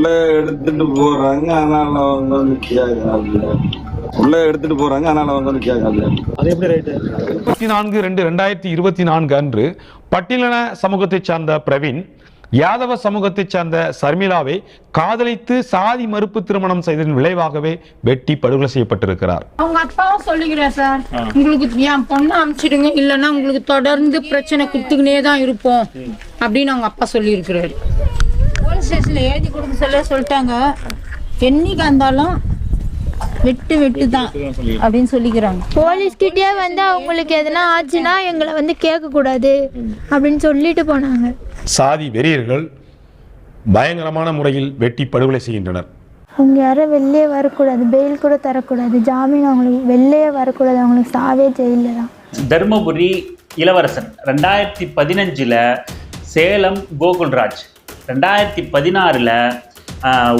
உள்ள எடுத்துட்டு போறாங்க அதனால அவங்க வந்து கேட்காது உள்ள எடுத்துட்டு போறாங்க அதனால அவங்க வந்து கேட்காது அது எப்படி ரைட்டு இருபத்தி நான்கு ரெண்டு ரெண்டாயிரத்தி இருபத்தி நான்கு அன்று பட்டியலின சமூகத்தைச் சார்ந்த பிரவீன் யாதவ சமூகத்தைச் சார்ந்த சர்மிளாவை காதலித்து சாதி மறுப்பு திருமணம் செய்ததன் விளைவாகவே வெட்டி படுகொலை செய்யப்பட்டிருக்கிறார். அவங்க அப்பாவும் சொல்லிக்கிறேன் சார் உங்களுக்கு என் பொண்ணை அனுப்பிச்சிடுங்க. இல்லைன்னா உங்களுக்கு தொடர்ந்து பிரச்சனை கொடுத்துக்கினே தான் இருப்போம். அப்படின்னு அவங்க அப்பா சொல்லியிருக்கிறாரு. போலீஸ் ஸ்டேஷன்ல எழுதி கொடுக்க சொல்ல சொல்லிட்டாங்க. என்னைக்கு இருந்தாலும் வெட்டு வெட்டு தான் அப்படின்னு சொல்லிக்கிறாங்க. போலீஸ்கிட்டயே வந்து அவங்களுக்கு எதனா ஆச்சுன்னா எங்களை வந்து கேட்கக்கூடாது அப்படின்னு சொல்லிட்டு போனாங்க. சாதி வெறியர்கள் பயங்கரமான முறையில் வெட்டி படுகொலை செய்கின்றனர். அவங்க யாரும் வெளியே வரக்கூடாது பெயில் கூட தரக்கூடாது. ஜாமீன் அவங்களுக்கு வெளியே வரக்கூடாது. அவங்களுக்கு சாவே ஜெயிலில் தான். தருமபுரி இளவரசன் ரெண்டாயிரத்தி பதினஞ்சில் சேலம் கோகுல்ராஜ். ரெண்டாயிரத்தி பதினாறில்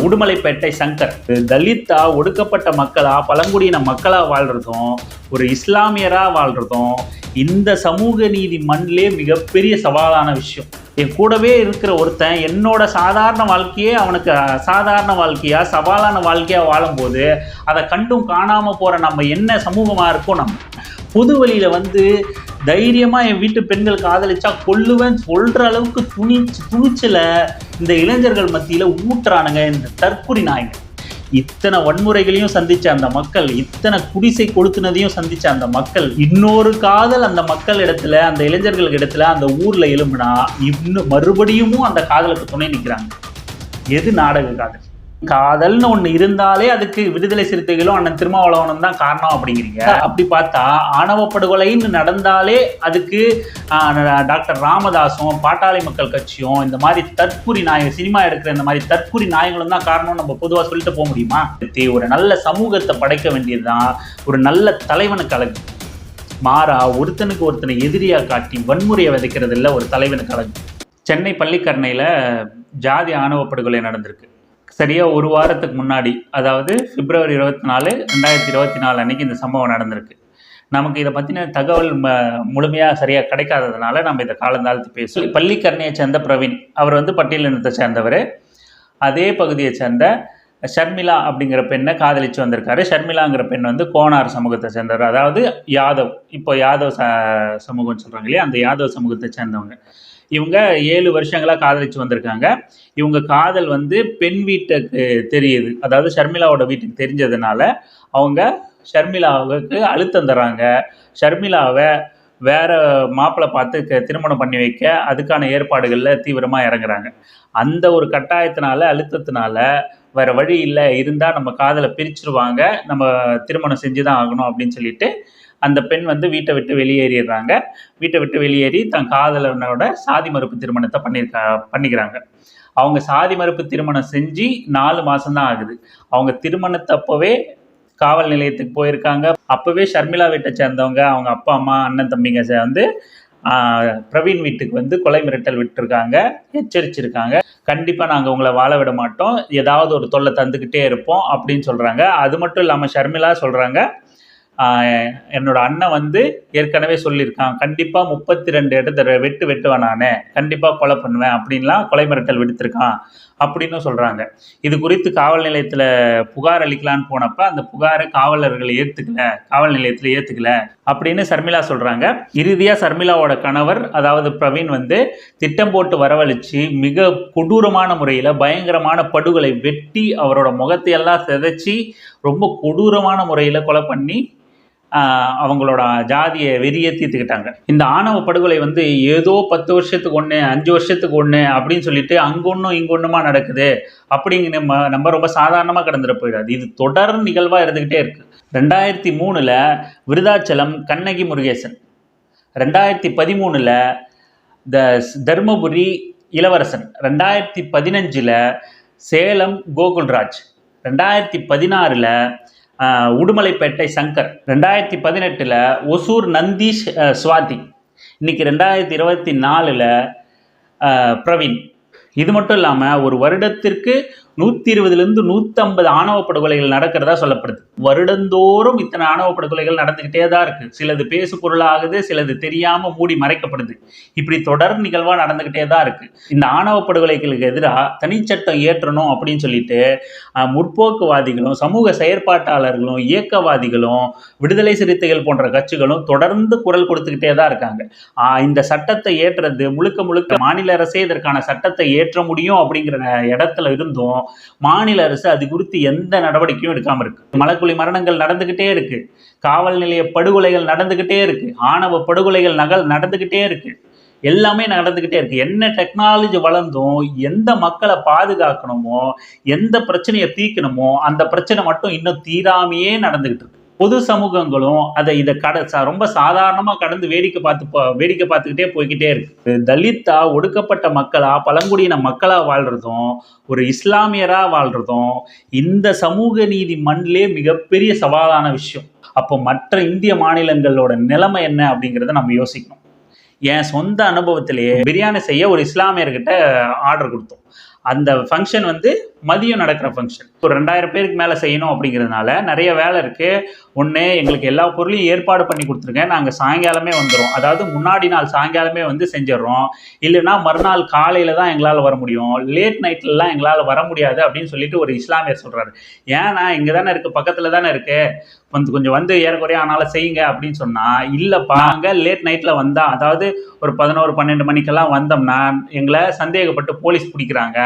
உடுமலைப்பேட்டை சங்கர். தலித்தா ஒடுக்கப்பட்ட மக்களா பழங்குடியின மக்களா வாழ்றதும் ஒரு இஸ்லாமியரா வாழ்றதும் இந்த சமூக நீதி மண்ணிலே மிகப்பெரிய சவாலான விஷயம். என் கூடவே இருக்கிற ஒருத்தன் என்னோட சாதாரண வாழ்க்கையே அவனுக்கு சாதாரண வாழ்க்கையா சவாலான வாழ்க்கையா வாழும்போது அதை கண்டும் காணாம போற நம்ம என்ன சமூகமா இருக்கோம் நம்ம? பொது வழியில வந்து தைரியமாக என் வீட்டு பெண்கள் காதலிச்சா கொல்லுவேன் சொல்கிற அளவுக்கு துணி துணிச்சல இந்த இளைஞர்கள் மத்தியில் ஊட்டுறானுங்க இந்த தற்குறி நாய்ங்க. இத்தனை வன்முறைகளையும் சந்திச்ச அந்த மக்கள் இத்தனை குடிசை கொளுத்துனதையும் சந்திச்ச அந்த மக்கள் இன்னொரு காதல் அந்த மக்கள் இடத்துல அந்த இளைஞர்களுக்கு இடத்துல அந்த ஊர்ல எழும்புனா இன்னும் மறுபடியும் அந்த காதலுக்கு துணை நிற்கிறாங்க எது நாடக காதல்? காதல்னு ஒன்று இருந்தாலே அதுக்கு விடுதலை சிறுத்தைகளும் அண்ணன் திருமாவளவனும் தான் காரணம் அப்படிங்கிறீங்க. அப்படி பார்த்தா ஆணவ படுகொலைன்னு நடந்தாலே அதுக்கு டாக்டர் ராமதாஸும் பாட்டாளி மக்கள் கட்சியும் இந்த மாதிரி தற்குறி நாயகம் சினிமா எடுக்கிற இந்த மாதிரி தற்குறி நாயங்களும் தான் காரணம் நம்ம பொதுவாக சொல்லிட்டு போக முடியுமா? ஒரு நல்ல சமூகத்தை படைக்க வேண்டியதுதான் ஒரு நல்ல தலைவனுக்கு அழகு. மாறா ஒருத்தனுக்கு ஒருத்தனை எதிரியாக காட்டி வன்முறையை விதைக்கிறதில்ல ஒரு தலைவனுக்கு அழகு. சென்னை பள்ளிக்கரணையில் ஜாதி ஆணவ படுகொலை நடந்திருக்கு. சரியா ஒரு வாரத்துக்கு முன்னாடி அதாவது பிப்ரவரி இருபத்தி நாலு ரெண்டாயிரத்தி இருபத்தி நாலு அன்னைக்கு இந்த சம்பவம் நடந்திருக்கு. நமக்கு இதை பற்றின தகவல் ம முழுமையாக சரியாக கிடைக்காததுனால நம்ம இதை காலந்தாழ்த்து பேசுவோம். பள்ளிக்கரணையை சேர்ந்த பிரவீன் அவர் வந்து பட்டியலினத்தை சேர்ந்தவர். அதே பகுதியை சேர்ந்த ஷர்மிளா அப்படிங்கிற பெண்ணை காதலித்து வந்திருக்காரு. ஷர்மிளாங்கிற பெண் வந்து கோனார் சமூகத்தை சேர்ந்தவர். அதாவது யாதவ் இப்போ யாதவ் ச சமூகம்னு சொல்கிறாங்க இல்லையா? அந்த யாதவ் சமூகத்தை சேர்ந்தவங்க. இவங்க ஏழு வருஷங்களாக காதலிச்சு வந்திருக்காங்க. இவங்க காதல் வந்து பெண் வீட்டுக்கு தெரியுது. அதாவது ஷர்மிளாவோட வீட்டுக்கு தெரிஞ்சதுனால அவங்க ஷர்மிளாவுக்கு அழுத்தம் தராங்க. ஷர்மிளாவை வேற மாப்பிள்ளை பார்த்து க- திருமணம் பண்ணி வைக்க அதுக்கான ஏற்பாடுகளில் தீவிரமாக இறங்குறாங்க. அந்த ஒரு கட்டாயத்தினால அழுத்தத்தினால வேற வழி இல்லை. இருந்தால் நம்ம காதலை பிரிச்சிருவாங்க. நம்ம திருமணம் செஞ்சு தான் ஆகணும் அப்படின்னு சொல்லிட்டு அந்த பெண் வந்து வீட்டை விட்டு வெளியேறிடுறாங்க. வீட்டை விட்டு வெளியேறி தன் காதலனோட சாதி மறுப்பு திருமணத்தை பண்ணியிருக்கா பண்ணிக்கிறாங்க. அவங்க சாதி மறுப்பு திருமணம் செஞ்சு நாலு மாதம்தான் ஆகுது. அவங்க திருமணத்தை அப்போவே காவல் நிலையத்துக்கு போயிருக்காங்க. அப்போவே ஷர்மிளா வீட்டை சேர்ந்தவங்க அவங்க அப்பா அம்மா அண்ணன் தம்பிங்க சே- வந்து பிரவீன் வீட்டுக்கு வந்து கொலை மிரட்டல் விட்டுருக்காங்க. எச்சரிச்சிருக்காங்க. கண்டிப்பாக நாங்கள் உங்களை வாழ விட மாட்டோம். ஏதாவது ஒரு தொல்லை தந்துக்கிட்டே இருப்போம் அப்படின்னு சொல்கிறாங்க அது மட்டும் இல்லாமல் ஷர்மிளா சொல்கிறாங்க என்னோட அண்ணன் வந்து ஏற்கனவே சொல்லியிருக்கான் கண்டிப்பாக முப்பத்தி ரெண்டு இடத்த வெட்டு வெட்டுவேன் நான். கண்டிப்பாக கொலை பண்ணுவேன் அப்படின்லாம் கொலை மிரட்டல் விடுத்திருக்கான் அப்படின்னு சொல்கிறாங்க இது குறித்து காவல் நிலையத்தில் புகார் அளிக்கலான்னு போனப்ப அந்த புகாரை காவலர்கள் ஏற்றுக்கல காவல் நிலையத்தில் ஏற்றுக்கல அப்படின்னு சர்மிளா சொல்கிறாங்க இறுதியாக சர்மிளாவோட கணவர் அதாவது பிரவீன் வந்து திட்டம் போட்டு வரவழைச்சு மிக கொடூரமான முறையில் பயங்கரமான படுகொலை வெட்டி அவரோட முகத்தையெல்லாம் சிதைச்சி ரொம்ப கொடூரமான முறையில் கொலை பண்ணி அவங்களோட ஜாதியை வெறியே தீர்த்துக்கிட்டாங்க இந்த ஆணவ படுகொலை வந்து ஏதோ பத்து வருஷத்துக்கு ஒன்று அஞ்சு வருஷத்துக்கு ஒன்று அப்படின்னு சொல்லிட்டு அங்கொன்னும் இங்கொன்னுமா நடக்குது அப்படிங்கிற நம்ம நம்ம ரொம்ப சாதாரணமாக கடந்துட போயிடாது. இது தொடர் நிகழ்வாக இருந்துக்கிட்டே இருக்குது ரெண்டாயிரத்தி மூணில் விருதாச்சலம் கண்ணகி முருகேசன். ரெண்டாயிரத்தி பதிமூணில் த தர்மபுரி இளவரசன். ரெண்டாயிரத்தி பதினஞ்சில் சேலம் கோகுல்ராஜ். ரெண்டாயிரத்தி பதினாறில் உடுமலைப்பேட்டை சங்கர். ரெண்டாயிரத்தி பதினெட்டில் ஒசூர் நந்தீஷ் அஹ், சுவாதி. இன்னைக்கு ரெண்டாயிரத்தி இருபத்தி நாலில் பிரவீன். இது மட்டும் இல்லாமல் ஒரு வருடத்திற்கு நூத்தி இருபதுலேருந்து நூற்றம்பது ஆணவ படுகொலைகள் நடக்கிறதா சொல்லப்படுது. வருடந்தோறும் இத்தனை ஆணவ படுகொலைகள் நடந்துக்கிட்டே தான் இருக்கு. சிலது பேசு பொருளாகுது சிலது தெரியாம மூடி மறைக்கப்படுது. இப்படி தொடர் நிகழ்வா நடந்துக்கிட்டே தான் இருக்கு. இந்த ஆணவ படுகொலைகளுக்கு எதிராக தனிச்சட்டம் ஏற்றணும் அப்படின்னு சொல்லிட்டு முற்போக்குவாதிகளும் சமூக செயற்பாட்டாளர்களும் இயக்கவாதிகளும் விடுதலை சிறுத்தைகள் போன்ற கட்சிகளும் தொடர்ந்து குரல் கொடுத்துக்கிட்டே தான் இருக்காங்க. இந்த சட்டத்தை ஏற்றுறது முழுக்க முழுக்க மாநில அரசே இதற்கான சட்டத்தை ஏற்ற முடியும் அப்படிங்கிற இடத்துல இருந்தும் மாநில அரசு அது குறித்து எந்த நடவடிக்கையும் எடுக்காமல் இருக்கு. மலக்குழி மரணங்கள் நடந்துகிட்டே இருக்கு. காவல் நிலைய படுகொலைகள் நடந்துகிட்டே இருக்கு. ஆணவ படுகொலைகள் நகல் நடந்துகிட்டே இருக்கு. எல்லாமே நடந்துக்கிட்டே இருக்கு. என்ன டெக்னாலஜி வளர்ந்தும் எந்த மக்களை பாதுகாக்கணுமோ எந்த பிரச்சனையை தீர்க்கணுமோ அந்த பிரச்சனை மட்டும் இன்னும் தீராமையே நடந்துகிட்டு இருக்கு. பொது சமூகங்களும் அதை இதை கட ரொம்ப சாதாரணமாக கடந்து வேடிக்கை பார்த்து வேடிக்கை பார்த்துக்கிட்டே போய்கிட்டே இருக்கு. தலித்தா ஒடுக்கப்பட்ட மக்களா பழங்குடியின மக்களா வாழ்றதும் ஒரு இஸ்லாமியராக வாழ்றதும் இந்த சமூக நீதி மண்ணிலே மிகப்பெரிய சவாலான விஷயம். அப்போ மற்ற இந்திய மாநிலங்களோட நிலைமை என்ன அப்படிங்கிறத நம்ம யோசிக்கணும். என் சொந்த அனுபவத்திலேயே பிரியாணி செய்ய ஒரு இஸ்லாமியர்கிட்ட ஆர்டர் கொடுத்தோம். அந்த ஃபங்க்ஷன் வந்து மதியம் நடக்கிற ஃபங்க்ஷன் ஒரு ரெண்டாயிரம் பேருக்கு மேலே செய்யணும் அப்படிங்கிறதுனால நிறைய வேலை இருக்குது ஒன்று எங்களுக்கு எல்லா பொருளையும் ஏற்பாடு பண்ணி கொடுத்துருங்க. நாங்கள் சாயங்காலமே வந்துடும் அதாவது முன்னாடி நாள் சாயங்காலமே வந்து செஞ்சிடறோம். இல்லைன்னா மறுநாள் காலையில் தான் எங்களால் வர முடியும். லேட் நைட்லலாம் எங்களால் வர முடியாது அப்படின்னு சொல்லிட்டு ஒரு இஸ்லாமியர் சொல்கிறாரு ஏன்னா இங்கே தானே இருக்குது பக்கத்தில் தானே இருக்குது வந்து கொஞ்சம் வந்து ஏறக்குறைய ஆனாலும் செய்யுங்க அப்படின்னு சொன்னால் இல்லைப்பா அங்கே லேட் நைட்டில் வந்தால் அதாவது ஒரு பதினோரு பன்னெண்டு மணிக்கெல்லாம் வந்தோம்னா எங்களை சந்தேகப்பட்டு போலீஸ் பிடிக்கிறாங்க.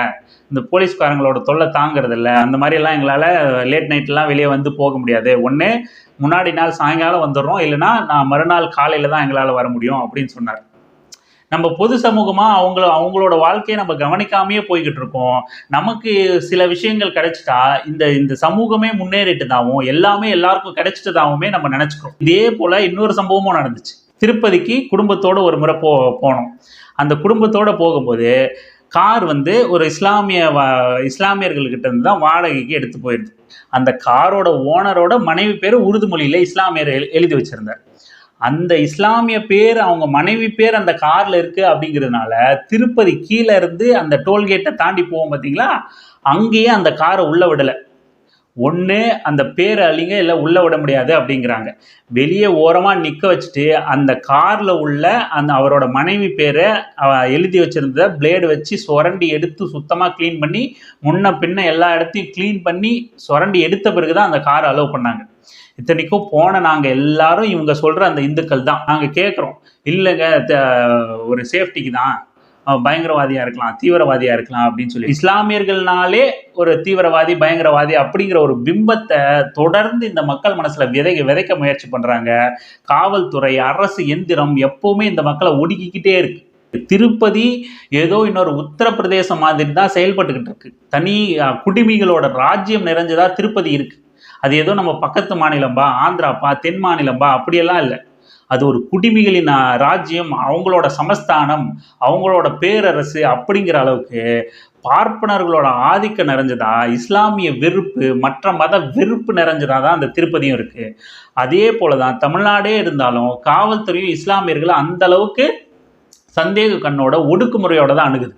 இந்த போலீஸ்காரங்களோட தொல்லை தாங்கிறது இல்லை அந்த மாதிரியெல்லாம் எங்களால் லேட் நைட்லாம் வெளியே வந்து போக முடியாது. ஒன்று முன்னாடி நாள் சாயங்காலம் வந்துடுறோம். இல்லைன்னா நான் மறுநாள் காலையில் தான் எங்களால் வர முடியும் அப்படின்னு சொன்னார். நம்ம பொது சமூகமாக அவங்கள அவங்களோட வாழ்க்கையை நம்ம கவனிக்காமையே போய்கிட்டு இருக்கோம். நமக்கு சில விஷயங்கள் கிடைச்சிட்டா இந்த இந்த சமூகமே முன்னேறிட்டுதாவும் எல்லாமே எல்லாருக்கும் கிடைச்சிட்டதாகவுமே நம்ம நினச்சிக்கிறோம். இதே போல் இன்னொரு சம்பவமும் நடந்துச்சு. திருப்பதிக்கு குடும்பத்தோடு ஒரு முறை போ போனோம். அந்த குடும்பத்தோடு போகும்போது கார் வந்து ஒரு இஸ்லாமிய வா- இஸ்லாமியர்கள்கிட்ட இருந்து தான் வாடகைக்கு எடுத்து போயிடுது அந்த காரோட ஓனரோட மனைவி பேர் உருது மொழியில் இஸ்லாமியர் எழு- எழுதி வச்சிருந்தார். அந்த இஸ்லாமிய பேர் அவங்க மனைவி பேர் அந்த கார்ல இருக்கு அப்படிங்கிறதுனால திருப்பதி கீழே இருந்து அந்த டோல்கேட்டை தாண்டி போவோம் பார்த்தீங்களா அங்கேயே அந்த காரை உள்ள விடலை. ஒன்று அந்த பேரை அழிங்க இல்லை உள்ளே விட முடியாது அப்படிங்கிறாங்க. வெளியே ஓரமாக நிற்க வச்சுட்டு அந்த காரில் உள்ள அந்த அவரோட மனைவி பேரை அவ எழுதி வச்சுருந்த பிளேடு வச்சு சுரண்டி எடுத்து சுத்தமாக க்ளீன் பண்ணி முன்ன பின்ன எல்லா இடத்தையும் க்ளீன் பண்ணி சுரண்டி எடுத்த பிறகு தான் அந்த காரை அலோவ் பண்ணாங்க. இத்தனைக்கும் போன நாங்கள் எல்லாரும் இவங்க சொல்கிற அந்த இந்துக்கள் தான் நாங்கள் கேட்குறோம் இல்லைங்க த- ஒரு சேஃப்டிக்கு தான். பயங்கரவாதியாக பயங்கரவாதியா இருக்கலாம் தீவிரவாதியா இருக்கலாம் அப்படின்னு சொல்லி. இஸ்லாமியர்கள்னாலே ஒரு தீவிரவாதி பயங்கரவாதி அப்படிங்கிற ஒரு பிம்பத்தை தொடர்ந்து இந்த மக்கள் மனசுல விதை விதைக்க முயற்சி பண்றாங்க. காவல்துறை அரசு எந்திரம் எப்பவுமே இந்த மக்களை ஒடுக்கிக்கிட்டே இருக்கு. திருப்பதி ஏதோ இன்னொரு உத்தரப்பிரதேசம் மாதிரி தான் செயல்பட்டுக்கிட்டு இருக்கு. தனி குடிமிகளோட ராஜ்யம் நிறைஞ்சதா திருப்பதி இருக்கு. அது ஏதோ நம்ம பக்கத்து மாநிலம்பா ஆந்திராப்பா தென் மாநிலம்பா அப்படியெல்லாம் இல்லை. அது ஒரு குடிமிகளின் ராஜ்யம் அவங்களோட சமஸ்தானம் அவங்களோட பேரரசு அப்படிங்கிற அளவுக்கு பார்ப்பனர்களோட ஆதிக்கம் நிறைஞ்சதா இஸ்லாமிய வெறுப்பு மற்ற மத வெறுப்பு நிறைஞ்சதா தான் அந்த திருப்பதியும் இருக்குது அதே போல தான் தமிழ்நாடே இருந்தாலும் காவல்துறையும் இஸ்லாமியர்களை அந்த அளவுக்கு சந்தேக கண்ணோட ஒடுக்குமுறையோட தான் அணுகுது.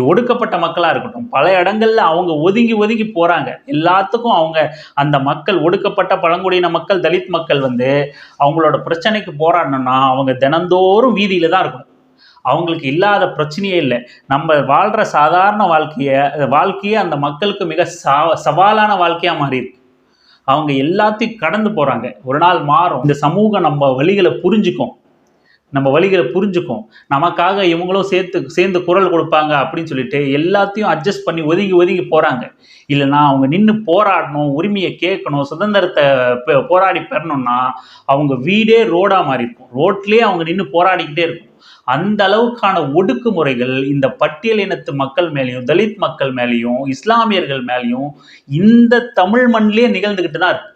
ஒடுக்கப்பட்ட மக்களாக இருக்கட்டும். பல இடங்களில் அவங்க ஒதுங்கி ஒதுங்கி போகிறாங்க எல்லாத்துக்கும் அவங்க அந்த மக்கள் ஒடுக்கப்பட்ட பழங்குடியின மக்கள் தலித் மக்கள் வந்து அவங்களோட பிரச்சனைக்கு போராடணும்னா அவங்க தினந்தோறும் வீதியில் தான் இருக்கணும். அவங்களுக்கு இல்லாத பிரச்சனையே இல்லை. நம்ம வாழ்கிற சாதாரண வாழ்க்கையை வாழ்க்கையே அந்த மக்களுக்கு மிக சா சவாலான வாழ்க்கையாக மாறி இருக்கு. அவங்க எல்லாத்தையும் கடந்து போகிறாங்க ஒரு நாள் மாறும். இந்த சமூகம் நம்ம வழிகளை புரிஞ்சுக்கும். நம்ம வழிகளை புரிஞ்சுக்கும். நமக்காக இவங்களும் சேர்த்து சேர்ந்து குரல் கொடுப்பாங்க அப்படின்னு சொல்லிட்டு எல்லாத்தையும் அட்ஜஸ்ட் பண்ணி ஒதுங்கி ஒதுங்கி போகிறாங்க இல்லைன்னா அவங்க நின்று போராடணும் உரிமையை கேட்கணும் சுதந்திரத்தை போராடி பெறணும்னா அவங்க வீடே ரோடாக மாறி இருக்கும் ரோட்லேயே அவங்க நின்று போராடிக்கிட்டே இருக்கும். அந்த அளவுக்கான ஒடுக்குமுறைகள் இந்த பட்டியல் இனத்து மக்கள் மேலேயும் தலித் மக்கள் மேலேயும் இஸ்லாமியர்கள் மேலேயும் இந்த தமிழ் மண்ணிலே நிகழ்ந்துக்கிட்டு தான் இருக்கு.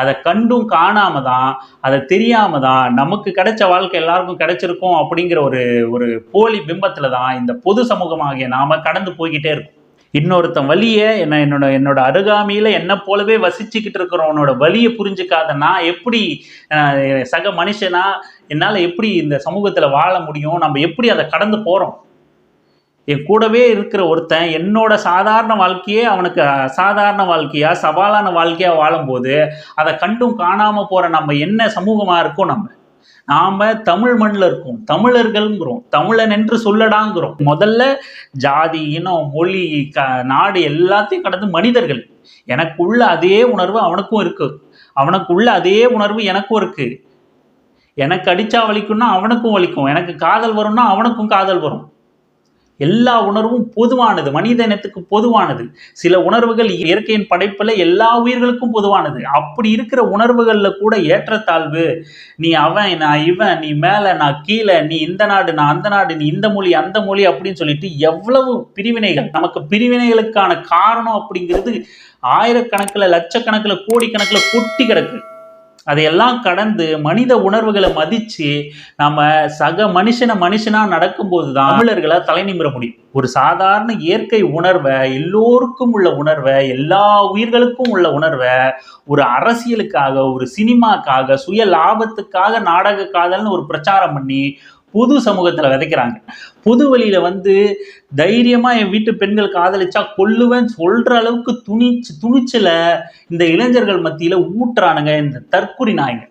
அதை கண்டும் காணாம தான் அதை தெரியாம தான் நமக்கு கிடைச்ச வாழ்க்கை எல்லாருக்கும் கிடைச்சிருக்கும் அப்படிங்கிற ஒரு ஒரு போலி பிம்பத்துல தான் இந்த பொது சமூகமாகிய நாம கடந்து போய்கிட்டே இருக்கும். இன்னொருத்தன் வழியை என்ன என்னோட என்னோட அருகாமையில என்ன போலவே வசிச்சுக்கிட்டு இருக்கிறவனோட வழியை புரிஞ்சுக்காத நான் எப்படி சக மனுஷனா என்னால் எப்படி இந்த சமூகத்தில் வாழ முடியும் நம்ம எப்படி அதை கடந்து போகிறோம் என் கூடவே இருக்கிற ஒருத்தன் என்னோட சாதாரண வாழ்க்கையே அவனுக்கு சாதாரண வாழ்க்கையா சவாலான வாழ்க்கையாக வாழும்போது அதை கண்டும் காணாமல் போகிற நம்ம என்ன சமூகமாக இருக்கோம் நம்ம. நாம் தமிழ் மண்ணில் இருக்கோம். தமிழர்கள்ங்கிறோம். தமிழன் என்று சொல்லடாங்கிறோம். முதல்ல ஜாதி இனம் மொழி க நாடு எல்லாத்தையும் கடந்து மனிதர்கள். எனக்குள்ள அதே உணர்வு அவனுக்கும் இருக்கு. அவனுக்குள்ள அதே உணர்வு எனக்கும் இருக்கு. எனக்கு அடித்தா வலிக்கும்னா அவனுக்கும் வலிக்கும். எனக்கு காதல் வரும்னா அவனுக்கும் காதல் வரும். எல்லா உணர்வும் பொதுவானது மனித இனத்துக்கு பொதுவானது. சில உணர்வுகள் இயற்கையின் படைப்பில் எல்லா உயிர்களுக்கும் பொதுவானது. அப்படி இருக்கிற உணர்வுகளில் கூட ஏற்றத்தாழ்வு. நீ அவன் நான் இவன் நீ மேலே நான் கீழே நீ இந்த நாடு நான் அந்த நாடு நீ இந்த மொழி அந்த மொழி அப்படின்னு சொல்லிட்டு எவ்வளவு பிரிவினைகள். நமக்கு பிரிவினைகளுக்கான காரணம் அப்படிங்கிறது ஆயிரக்கணக்கில் லட்சக்கணக்கில் கோடிக்கணக்கில் கொட்டி கிடக்கு. அதையெல்லாம் கடந்து மனித உணர்வுகளை மதிச்சு நம்ம சக மனுஷனை மனுஷனா நடக்கும்போது தான் தமிழர்களை தலை நிமிர முடியும். ஒரு சாதாரண இயற்கை உணர்வை எல்லோருக்கும் உள்ள உணர்வை எல்லா உயிர்களுக்கும் உள்ள உணர்வை ஒரு அரசியலுக்காக ஒரு சினிமாக்காக சுய லாபத்துக்காக நாடக காதல்னு ஒரு பிரச்சாரம் பண்ணி புது சமூகத்தில் விதைக்கிறாங்க. புது வழியில் வந்து தைரியமாக என் வீட்டு பெண்கள் காதலிச்சா கொல்லுவேன் சொல்கிற அளவுக்கு துணிச்சு துணிச்சல இந்த இளைஞர்கள் மத்தியில் ஊட்டுறானுங்க இந்த தற்குறி நாய்ங்க.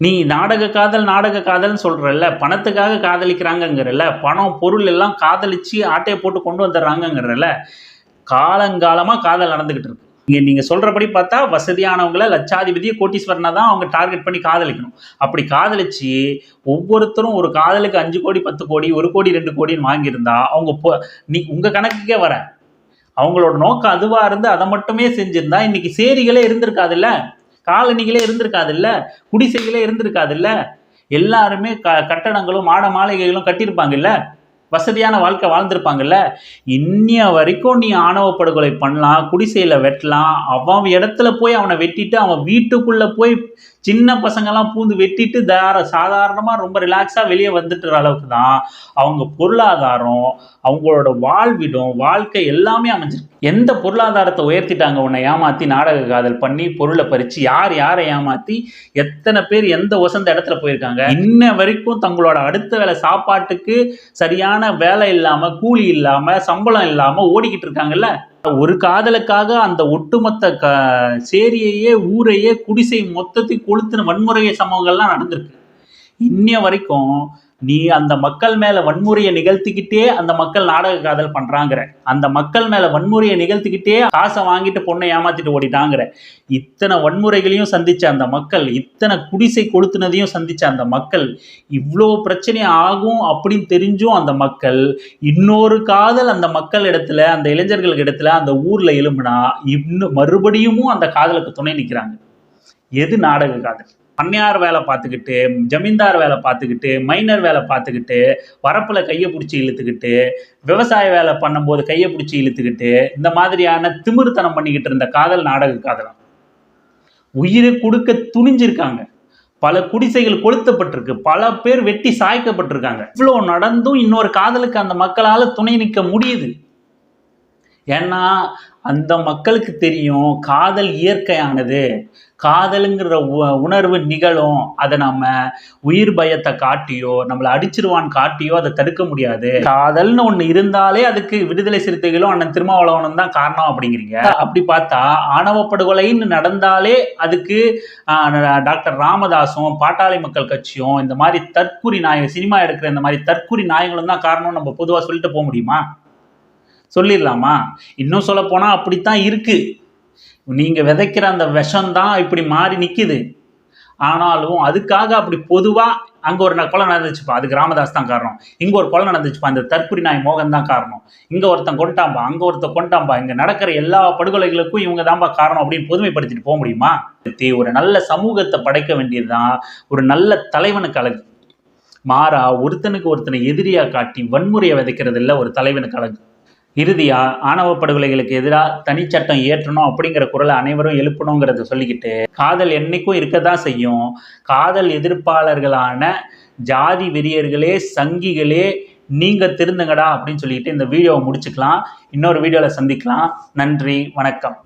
நீ நாடக காதல் நாடக காதல்னு சொல்கிறல்ல பணத்துக்காக காதலிக்கிறாங்கங்கிறல்ல பணம் பொருள் எல்லாம் காதலிச்சு ஆட்டையை போட்டு கொண்டு வந்துடுறாங்கங்கிறல்ல காலங்காலமாக காதல் நடந்துக்கிட்டு இருக்கு. இங்கே நீங்கள் சொல்கிறபடி பார்த்தா வசதியானவங்கள லட்சாதிபதியை கோட்டீஸ்வரனை தான் அவங்க டார்கெட் பண்ணி காதலிக்கணும். அப்படி காதலிச்சு ஒவ்வொருத்தரும் ஒரு காதலுக்கு அஞ்சு கோடி பத்து கோடி ஒரு கோடி ரெண்டு கோடின்னு வாங்கியிருந்தா அவங்க போ நீ உங்கள் கணக்குக்கே வர. அவங்களோட நோக்கம் அதுவாக இருந்து அதை மட்டுமே செஞ்சுருந்தா இன்னைக்கு சேரிகளே இருந்திருக்காதுல்ல? காலனிகளே இருந்திருக்காதுல்ல? குடிசைகளே இருந்திருக்காதுல்ல? எல்லாருமே க கட்டடங்களும் மாட மாளிகைகளும் கட்டியிருப்பாங்கல்ல? வசதியான வாழ்க்கை வாழ்ந்திருப்பாங்கல்ல? இன்னிய வரைக்கும் நீ ஆணவ படுகொலை பண்ணலாம் குடிசையில் வெட்டலாம். அவன் இடத்துல போய் அவனை வெட்டிட்டு அவன் வீட்டுக்குள்ளே போய் சின்ன பசங்கெல்லாம் பூந்து வெட்டிட்டு தார சாதாரணமாக ரொம்ப ரிலாக்ஸாக வெளியே வந்துட்டுற அளவுக்கு தான் அவங்க பொருளாதாரம் அவங்களோட வாழ்விடம் வாழ்க்கை எல்லாமே அமைஞ்சிருக்கு. எந்த பொருளாதாரத்தை உயர்த்திட்டாங்க உன்னை ஏமாத்தி நாடக காதல் பண்ணி பொருளை பறிச்சு யார் யாரை ஏமாத்தி எத்தனை பேர் எந்த வசந்த இடத்துல போயிருக்காங்க? இன்ன வரைக்கும் தங்களோட அடுத்த வேலை சாப்பாட்டுக்கு சரியான வேலை இல்லாமல் கூலி இல்லாமல் சம்பளம் இல்லாமல் ஓடிக்கிட்டு இருக்காங்கல்ல? ஒரு காதலுக்காக அந்த ஒட்டுமொத்த க சேரியையே ஊரையே குடிசை மொத்தத்தையும் கொளுத்தின வன்முறை சம்பவங்கள்லாம் நடந்திருக்கு. இன்னைய வரைக்கும் நீ அந்த மக்கள் மேல வன்முறையை நிகழ்த்திக்கிட்டே அந்த மக்கள் நாடக காதல் பண்றாங்கிற. அந்த மக்கள் மேல வன்முறையை நிகழ்த்திக்கிட்டே காசை வாங்கிட்டு பொண்ணை ஏமாத்திட்டு ஓடிட்டாங்கிற. இத்தனை வன்முறைகளையும் சந்திச்ச அந்த மக்கள் இத்தனை குடிசை கொளுத்துனதையும் சந்திச்ச அந்த மக்கள் இவ்வளோ பிரச்சனை ஆகும் அப்படின்னு தெரிஞ்சும் அந்த மக்கள் இன்னொரு காதல் அந்த மக்கள் இடத்துல அந்த இளைஞர்களுக்கு இடத்துல அந்த ஊர்ல எழும்புனா இன்னும் மறுபடியும் அந்த காதலுக்கு துணை நிற்கிறாங்க எது நாடக காதல்? பண்ணையார் வேலை பார்த்துக்கிட்டு ஜமீன்தார் வேலை பார்த்துக்கிட்டு மைனர் வேலை பார்த்துக்கிட்டு வரப்பில் கையை பிடிச்சி இழுத்துக்கிட்டு விவசாய வேலை பண்ணும்போது கையை பிடிச்சி இழுத்துக்கிட்டு இந்த மாதிரியான திமிருத்தனம் பண்ணிக்கிட்டு இருந்த காதல் நாடக காதலம் உயிரை கொடுக்க துணிஞ்சிருக்காங்க. பல குடிசைகள் கொளுத்தப்பட்டிருக்கு. பல பேர் வெட்டி சாய்க்கப்பட்டிருக்காங்க. இவ்வளோ நடந்தும் இன்னொரு காதலுக்கு அந்த மக்களால் துணை நிற்க முடியுது. ஏன்னா அந்த மக்களுக்கு தெரியும் காதல் இயற்கையானது. காதலுங்கிற உ- உணர்வு நிகழும். அதை நம்ம உயிர் பயத்தை காட்டியோ நம்மளை அடிச்சிருவான் காட்டியோ அதை தடுக்க முடியாது. காதல்னு ஒன்று இருந்தாலே அதுக்கு விடுதலை சிறுத்தைகளும் அண்ணன் திருமாவளவனும் தான் காரணம் அப்படிங்கிறீங்க. அப்படி பார்த்தா ஆணவ படுகொலைன்னு நடந்தாலே அதுக்கு ஆஹ், டாக்டர் ராமதாஸும் பாட்டாளி மக்கள் கட்சியும் இந்த மாதிரி தற்குறி நாயகம் சினிமா எடுக்கிற இந்த மாதிரி தற்குறி நாயங்களும் தான் காரணம் நம்ம பொதுவாக சொல்லிட்டு போக முடியுமா? சொல்லிடலாமா? இன்னும் சொல்ல போனால் அப்படித்தான் இருக்குது நீங்கள் விதைக்கிற அந்த விஷம்தான் இப்படி மாறி நிற்கிது ஆனாலும் அதுக்காக அப்படி பொதுவாக அங்கே ஒரு கொலை நடந்துச்சுப்பா. அதுக்கு ராமதாஸ் தான் காரணம். இங்கே ஒரு கொலை நடந்துச்சுப்பா. அந்த தற்குறி நாய் மோகன் தான் காரணம். இங்கே ஒருத்தன் கொண்டாம்பா அங்கே ஒருத்தன் கொண்டாம்பா இங்கே நடக்கிற எல்லா படுகொலைகளுக்கும் இவங்க தான்பா காரணம் அப்படின்னு பொதுமைப்படுத்திட்டு போக முடியுமா? ஒரு நல்ல சமூகத்தை படைக்க வேண்டியதுதான். ஒரு நல்ல தலைவனுக்கு அழகு. மாறா ஒருத்தனுக்கு ஒருத்தனை எதிரியாக காட்டி வன்முறையை விதைக்கிறது இல்லை ஒரு தலைவனுக்கு அழகு. இறுதியாக ஆணவ படுகொலைகளுக்கு எதிராக தனிச்சட்டம் இயற்றணும் அப்படிங்கிற குரலை அனைவரும் எழுப்பணுங்கிறத சொல்லிக்கிட்டு காதல் என்றைக்கும் இருக்க தான் செய்யும். காதல் எதிர்ப்பாளர்களான ஜாதி வெறியர்களே சங்கிகளே நீங்கள் திருந்துங்கடா அப்படின்னு சொல்லிட்டு இந்த வீடியோவை முடிச்சுக்கலாம். இன்னொரு வீடியோவில் சந்திக்கலாம். நன்றி வணக்கம்.